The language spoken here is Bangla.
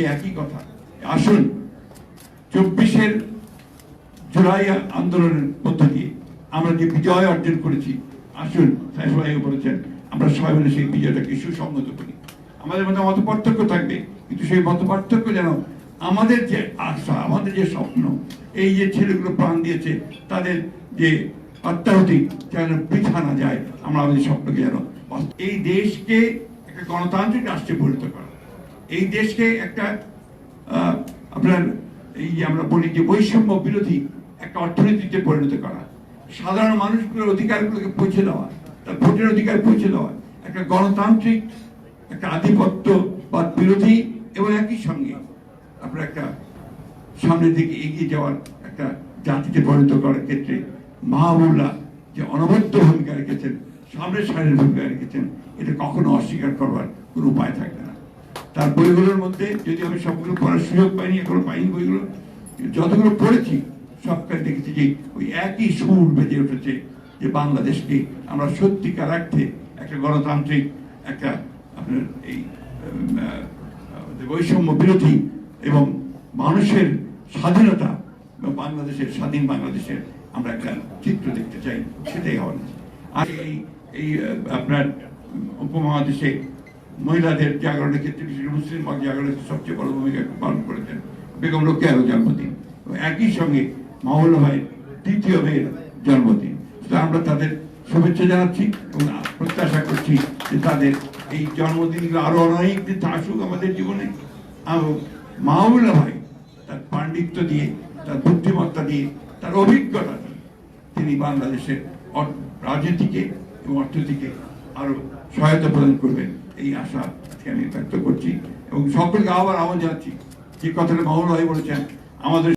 সেই একই কথা। আসুন, চব্বিশের জুলাই আন্দোলনের মধ্য দিয়ে আমরা যে বিজয় অর্জন করেছি, আসুন, সাহেব বলেছেন আমরা সবাই মিলে সেই বিজয়টাকে সুসংগত করি। আমাদের মধ্যে মত পার্থক্য থাকবে, কিন্তু সেই মত পার্থক্য যেন আমাদের যে আশা, আমাদের যে স্বপ্ন, এই যে ছেলেগুলো প্রাণ দিয়েছে, তাদের যে আত্মাহতি যেন বৃথা না যায়, আমরা আমাদের স্বপ্নকে যেন এই দেশকে একটা গণতান্ত্রিক রাষ্ট্রে পরিণত করা। এই দেশকে একটা আপনার এই যে আমরা বলি যে বৈষম্য বিরোধী একটা অর্থনীতিতে পরিণত করা। সাধারণ মানুষগুলোর অধিকারগুলোকে পৌঁছে দেওয়া, তার ভোটের অধিকার পৌঁছে দেওয়া, একটা গণতান্ত্রিক, একটা আধিপত্য বা বিরোধী এবং একই সঙ্গে আপনার একটা সামনের দিকে এগিয়ে যাওয়ার একটা জাতিতে পরিণত করার ক্ষেত্রে মাহবুল্লাহ যে অনবদ্য ভূমিকা রেখেছেন, সামনের সারির ভূমিকা রেখেছেন, এটা কখনো অস্বীকার করবার কোনো উপায় থাকবে না। তার বইগুলোর মধ্যে যদি আমি সবগুলো পড়ার সুযোগ পাইনি, এখনও পাইনি বইগুলো, যতগুলো পড়েছি সবটাই দেখেছি যে ওই একই সুর বেজে উঠেছে যে বাংলাদেশকে আমরা সত্যিকার অর্থে একটা গণতান্ত্রিক, একটা আপনার এই বৈষম্য বিরোধী এবং মানুষের স্বাধীনতা এবং বাংলাদেশের, স্বাধীন বাংলাদেশের আমরা একটা চিত্র দেখতে চাই, সেটাই হওয়া। আর এই এই আপনার উপমহাদেশে মহিলাদের জাগরণের ক্ষেত্রে বিশেষ মুসলিম জাগরণের সবচেয়ে বড় ভূমিকা পালন করেছেন বেগম রোকেয়ারও জন্মদিন। এবং একই সঙ্গে মাহবুল ভাইয়ের তৃতীয় মেয়ের জন্মদিন। আমরা তাদের শুভেচ্ছা জানাচ্ছি এবং প্রত্যাশা করছি যে তাদের এই জন্মদিনগুলো আরও অনেক আসুক আমাদের জীবনে। আর মাহবুল্লাহ ভাই তার পাণ্ডিত্য দিয়ে, তার বুদ্ধিমত্তা দিয়ে, তার অভিজ্ঞতা দিয়ে তিনি বাংলাদেশের রাজনীতিকে এবং অর্থনীতিকে আরও সহায়তা প্রদান করবেন। এই আশা আমি ব্যক্ত করছি এবং সকলকে আবার আহ্বান জানাচ্ছি। যে কথাটা মাহবুল ভাই বলেছেন, আমাদের